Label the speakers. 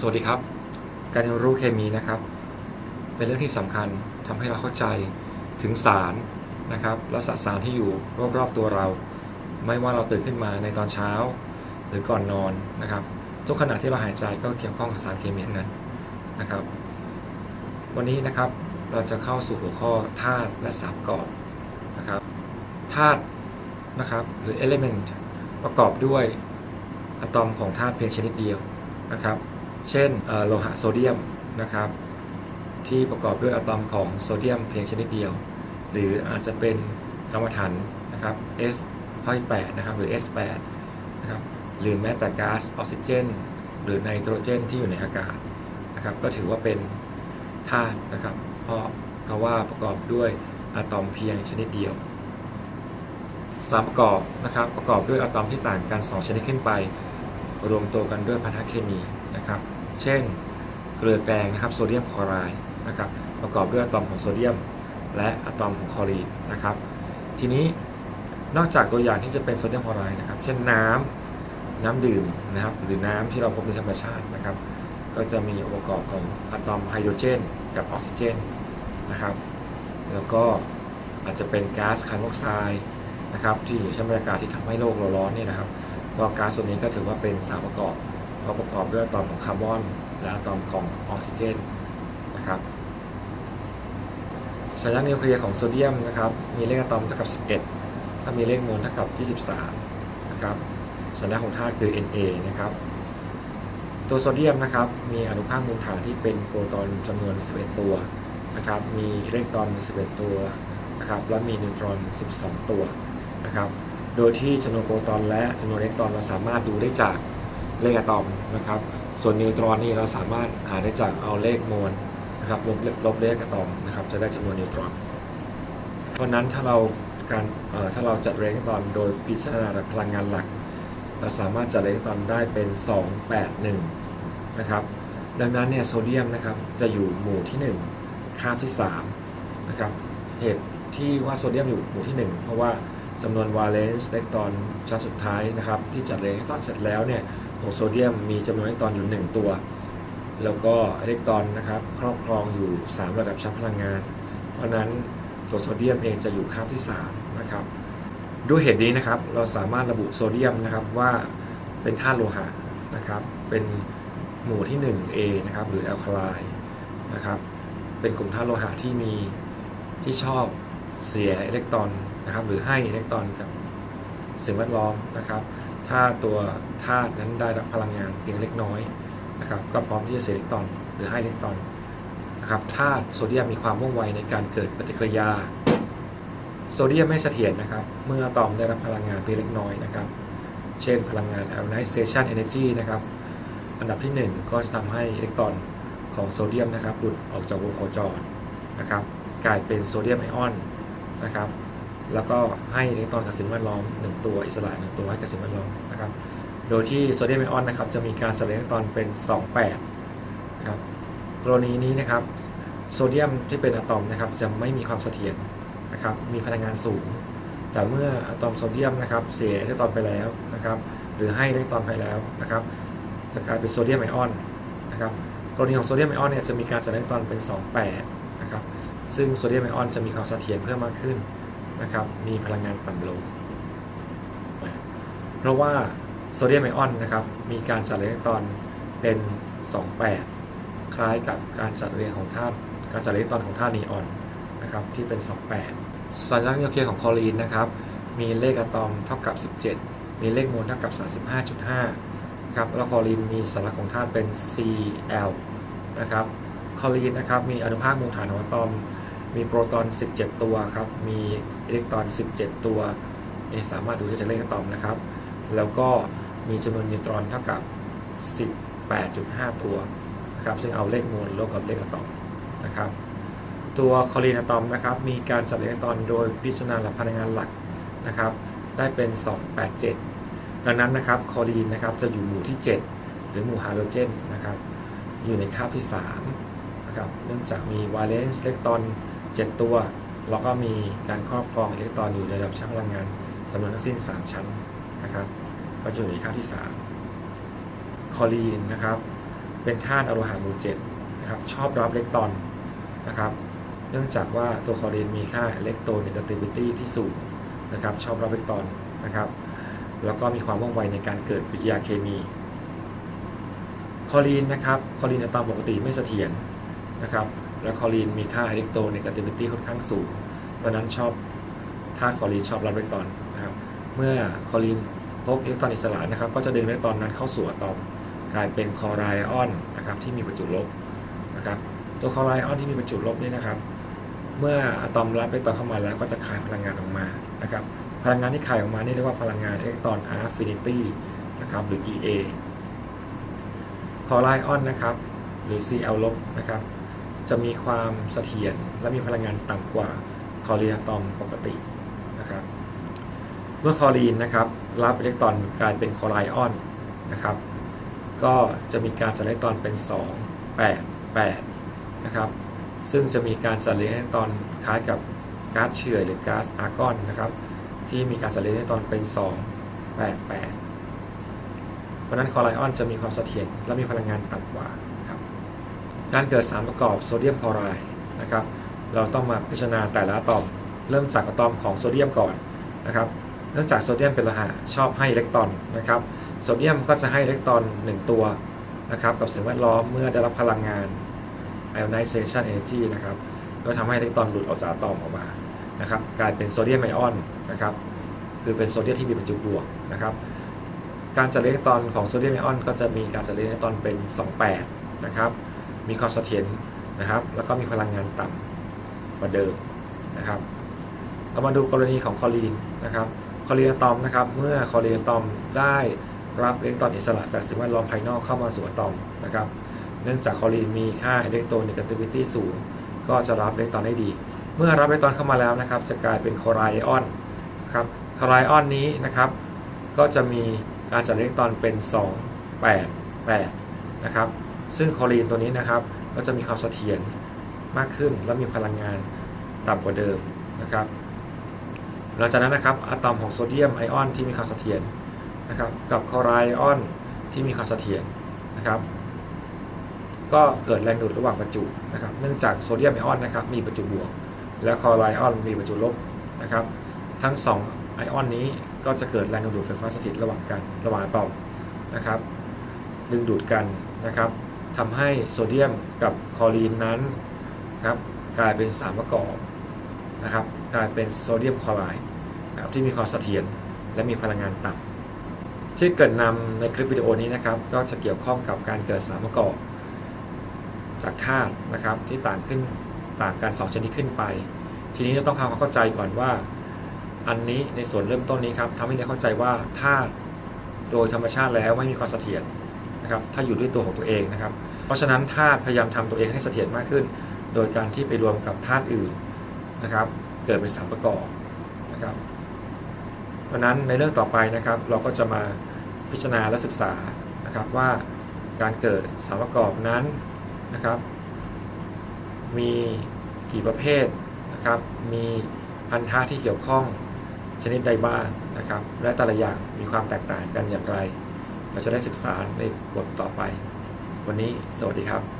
Speaker 1: สวัสดีครับ การเรียนรู้เคมีนะครับ เป็นเรื่องที่สำคัญทำให้เราเข้าใจถึงสารนะครับและสสารที่อยู่รอบๆตัวเรา ไม่ว่าเราตื่นขึ้นมาในตอนเช้า หรือก่อนนอนนะครับ ทุกขณะที่เราหายใจก็เกี่ยวข้องกับสารเคมีนั้นนะครับ วันนี้นะครับเราจะเข้าสู่หัวข้อธาตุและสารประกอบนะครับธาตุนะครับหรือ element ประกอบด้วยอะตอมของธาตุเพียงชนิดเดียวนะครับ เช่นโลหะโซเดียมนะครับที่ประกอบด้วยอะตอมของโซเดียมเพียงชนิดเดียว หรืออาจจะเป็นกรรมฐานนะครับ S ข้อ8นะครับหรือ S8 นะครับหรือแม้แต่ก๊าซออกซิเจน หรือไนโตรเจนที่อยู่ในอากาศนะครับก็ถือว่าเป็นธาตุนะครับเพราะเพราะว่าประกอบด้วยอะตอมเพียงชนิดเดียวสารประกอบนะครับประกอบด้วยอะตอมที่ต่างกัน 2 ชนิดขึ้นไป รวมตัวกันด้วยพันธะเคมี นะครับ เช่นเกลือแกลงนะครับโซเดียมคลอไรด์นะครับประกอบด้วยอะตอมของโซเดียม และอะตอมของคลอรีนนะครับ ทีนี้นอกจากตัวอย่างที่จะเป็นโซเดียมคลอไรด์นะครับ เช่นน้ำน้ำดื่มนะครับ หรือน้ำที่เราพบในธรรมชาตินะครับ ก็จะมีองค์ประกอบของอะตอมไฮโดรเจน กับออกซิเจนนะครับ แล้วก็อาจจะเป็นก๊าซคาร์บอนไดออกไซด์นะครับที่อยู่ในชั้นบรรยากาศที่ทำให้โลกเราร้อนเนี่ยนะครับ ก็ก๊าซตัวนี้ก็ถือว่าเป็นสารประกอบ ราะประกอบด้วยอะตอมของคาร์บอนและอะตอมของออกซิเจนนะครับสัญลักษณ์นิวเคลียร์ของโซเดียมนะครับมีเลขอะตอมเท่ากับ 11 ถ้ามีเลขโมลเท่ากับ23นะครับสัญลักษณ์ของธาตุคือ Na นะครับตัวโซเดียมนะครับมีอนุภาคมูลฐานที่เป็นโปรตอนจำนวน 11 ตัวนะครับมีอิเล็กตรอน 11 ตัวนะครับและมีนิวตรอน 12 ตัวนะครับโดยที่จำนวนโปรตอนและจำนวนอิเล็กตรอนเราสามารถดูได้จาก เลขอะตอมนะครับ ส่วนนิวตรอนนี่เราสามารถหาได้จากเอาเลขโมลนะครับลบลบเลขอะตอมนะครับจะได้จำนวนนิวตรอน เพราะนั้นถ้าเราการถ้าเราจัดเรนตอนโดยพิจารณาจากพลังงานหลัก เราสามารถจัดเรนตอนได้เป็น 281 นะครับ ดังนั้นเนี่ยโซเดียมนะครับจะอยู่หมู่ที่ 1 คาบที่3นะครับเหตุที่ว่าโซเดียมอยู่หมู่ที่ 1 เพราะว่า จำนวนวาเลนส์อิเล็กตรอนชั้นสุดท้ายนะครับที่จัดเรนตอนเสร็จแล้วเนี่ยของโซเดียมมีจำนวนอิเล็กตรอนอยู่ 1 ตัว แล้วก็อิเล็กตรอนนะครับครอบครองอยู่ 3 ระดับชั้นพลังงาน เพราะฉะนั้นตัวโซเดียมเองจะอยู่คาบที่3นะครับด้วยเหตุนี้นะครับเราสามารถระบุโซเดียมนะครับว่าเป็นธาตุโลหะนะครับเป็นหมู่ที่ 1A นะครับหรือแอลคาไลน์นะครับเป็นกลุ่มธาตุโลหะที่มีที่ชอบเสียอิเล็กตรอน นะครับหรือให้อิเล็กตรอนกับสิ่งแวดล้อมนะครับ ถ้าตัวธาตุนั้นได้รับพลังงานเพียงเล็กน้อยนะครับก็พร้อมที่จะเสียอิเล็กตรอน หรือให้อิเล็กตรอนนะครับธาตุโซเดียมมีความว่องไวในการเกิดปฏิกิริยา โซเดียมไม่เสถียรนะครับ เมื่ออะตอมได้รับพลังงานเพียงเล็กน้อยนะครับ เช่นพลังงาน ionization energy นะครับอันดับที่ 1 ก็จะทำให้อิเล็กตรอนของโซเดียมนะครับหลุดออกจากวงโคจรนะครับกลายเป็นโซเดียมไอออนนะครับ แล้วก็ให้อิเล็กตรอนกับสิ่งแวดล้อม1ตัวอิสระ1ตัวให้กับสิ่งแวดล้อมนะครับ โดยที่โซเดียมไอออนนะครับจะมีการสลายอิเล็กตรอนเป็น 28นะครับกรณีนี้นะครับโซเดียมที่เป็นอะตอมนะครับจะไม่มีความเสถียรนะครับมีพลังงานสูง แต่เมื่ออะตอมโซเดียมนะครับเสียอิเล็กตรอนไปแล้วนะครับหรือให้อิเล็กตรอนไปแล้วนะครับจะกลายเป็นโซเดียมไอออนนะครับกรณีของโซเดียมไอออนเนี่ยจะมีการสลายอิเล็กตรอนเป็น 28นะครับซึ่งโซเดียมไอออนจะมีความเสถียรเพิ่มมากขึ้น นะครับ มีพลังงานต่ำลง เพราะว่าโซเดียมไอออนนะครับ มีการจัดอิเล็กตอนเป็น 28 คล้ายกับการจัดเรียงของธาตุการจัดอิเล็กตอนของธาตุนีออนนะครับที่เป็น 28 สัญลักษณ์นิวเคลียร์ของคลอรีนนะครับ มีเลขอะตอมเท่ากับ 17 มีเลขโมลเท่ากับ 35.5นะครับแล้วคลอรีนมีสัญลักษณ์ของธาตุเป็น Cl นะครับคลอรีนนะครับมีอนุภาคมูลฐานของอะตอม มีโปรตอน 17 ตัวครับ มีอิเล็กตรอน 17 ตัวนี่สามารถดูได้จากเลขอะตอมนะครับ แล้วก็มีจำนวนนิวตรอนเท่ากับ 18.5 ตัวนะครับ ซึ่งเอาเลขโมลลบกับเลขอะตอมนะครับ ตัวคลอรีนอะตอมนะครับ มีการจัดอิเล็กตรอนโดยพิจารณาหลักพลังงานหลักนะครับ ได้เป็น 287 ดังนั้นนะครับคลอรีนนะครับจะอยู่หมู่ที่ 7 หรือหมู่ไฮโดรเจนนะครับ อยู่ในคาบที่3นะครับ เนื่องจากมีวาเลนส์อิเล็กตรอน 7 ตัว แล้วก็มีการครอบครองอิเล็กตรอนอยู่ในระดับชั้นพลังงานจำนวนทั้งสิ้น 3 ชั้นนะครับ ก็จะอยู่ในคาที่ 3คลอรีนนะครับ เป็นธาตุอะโลหะหมู่เจ็ดนะครับ ชอบรับอิเล็กตรอนนะครับ เนื่องจากว่าตัวคลอรีนมีค่าอิเล็กโทรเนกาติวิตี้ที่สูงนะครับ ชอบรับอิเล็กตรอนนะครับ แล้วก็มีความว่องไวในการเกิดปฏิกิริยาเคมีคลอรีนนะครับคลอรีนอะตอมปกติไม่เสถียรนะครับ และคลอรีนมีค่าอิเล็กโทรเนกาติวิตี้ค่อนข้างสูง เพราะนั้นชอบธาตุคลอรีนชอบรับอิเล็กตรอนนะครับ เมื่อคลอรีนพบอิเล็กตรอนอิสระนะครับ ก็จะดึงอิเล็กตรอนนั้นเข้าสู่อะตอมกลายเป็นคลอไรออนนะครับที่มีประจุลบนะครับตัวคลอไรออนที่มีประจุลบนี่นะครับ เมื่ออะตอมรับอิเล็กตรอนเข้ามาแล้วก็จะคายพลังงานออกมานะครับพลังงานที่คายออกมานี่เรียกว่าพลังงานอิเล็กตรอนอะฟินิตี้นะครับหรือ EA คลอไรออนนะครับหรือ Cl ลบนะครับ จะมีความเสถียรและมีพลังงานต่ำกว่าคลอรีนอะตอมปกตินะครับ เมื่อคลอรีนนะครับรับอิเล็กตรอนกลายเป็นคลอไรออนนะครับ ก็จะมีการจัดอิเล็กตรอนเป็น 2 8 8 นะครับ ซึ่งจะมีการจัดเรียงอิเล็กตรอนคล้ายกับก๊าซเฉื่อยหรือก๊าซอาร์กอนนะครับ ที่มีการจัดเรียงอิเล็กตรอนเป็น 2 8 8 เพราะนั้นคลอไรออนจะมีความเสถียรและมีพลังงานต่ำกว่า การเกิดสารประกอบโซเดียมคลอไรด์นะครับ เราต้องมาพิจารณาแต่ละอะตอม เริ่มจากอะตอมของโซเดียมก่อนนะครับ เนื่องจากโซเดียมเป็นโลหะชอบให้อิเล็กตรอนนะครับ โซเดียมก็จะให้อิเล็กตรอน 1 ตัวนะครับกับสิ่งแวดล้อมเมื่อได้รับพลังงาน ionization energy นะครับก็ทำให้อิเล็กตรอนหลุดออกจากอะตอมออกมานะครับ กลายเป็นโซเดียมไอออนนะครับ คือเป็นโซเดียมที่มีประจุบวกนะครับ การจัดอิเล็กตรอนของโซเดียมไอออนก็จะมีการจัดอิเล็กตรอนเป็น 28 นะครับ มีความเสถียรนะครับ แล้วก็มีพลังงานต่ำกว่าเดิมนะครับ เรามาดูกรณีของคลอรีนนะครับคลอรีนอะตอมนะครับ เมื่อคลอรีนอะตอมได้รับอิเล็กตรอนอิสระจากสิ่งแวดล้อมภายนอกเข้ามาสู่อะตอมนะครับ เนื่องจากคลอรีนมีค่าอิเล็กโทรเนกติวิตี้สูง ก็จะรับอิเล็กตรอนได้ดี เมื่อรับอิเล็กตรอนเข้ามาแล้วนะครับ จะกลายเป็นคลอไรออนนะครับคลอไรออนนี้นะครับ ก็จะมีการจัดอิเล็กตรอนเป็น 2 8 8นะครับ ซึ่งคลอรีนตัวนี้นะครับ ก็จะมีความเสถียรมากขึ้น และมีพลังงานต่ำกว่าเดิมนะครับ หลังจากนั้นนะครับอะตอมของโซเดียมไอออนที่มีความเสถียรนะครับกับคลอไรออนที่มีความเสถียรนะครับก็เกิดแรงดูดระหว่างประจุนะครับ เนื่องจากโซเดียมไอออนนะครับมีประจุบวก และคลอไรออนมีประจุลบนะครับ ทั้ง 2 ไอออนนี้ก็จะเกิดแรงดึงดูดไฟฟ้าสถิตระหว่างกันระหว่างอะตอมนะครับ ดึงดูดกันนะครับ ทำให้โซเดียมกับคลอรีนนั้นครับกลายเป็นสารประกอบนะครับกลายเป็นโซเดียมคลอไรด์นะครับที่มีความเสถียรและมีพลังงานต่ำที่เกิดนำในคลิปวิดีโอนี้นะครับก็จะเกี่ยวข้องกับการเกิดสารประกอบ จากธาตุนะครับที่ต่างขึ้นต่างกันสองชนิดขึ้นไป ทีนี้เราต้องทำความเข้าใจก่อนว่า อันนี้ในส่วนเริ่มต้นนี้ครับทำให้เราเข้าใจว่าธาตุโดยธรรมชาติแล้วไม่มีความเสถียร นะครับถ้าอยู่ด้วยตัวของตัวเองนะครับ เพราะฉะนั้นธาตุพยายามทำตัวเองให้เสถียรมากขึ้น โดยการที่ไปรวมกับธาตุอื่นนะครับ เกิดเป็นสารประกอบนะครับ เพราะนั้นในเรื่องต่อไปนะครับ เราก็จะมาพิจารณาและศึกษานะครับว่าการเกิดสารประกอบนั้นนะครับ มีกี่ประเภทนะครับ มีพันธะที่เกี่ยวข้องชนิดใดบ้างนะครับ และแต่ละอย่างมีความแตกต่างกันอย่างไร เราจะได้ศึกษาในบทต่อไป วันนี้สวัสดีครับ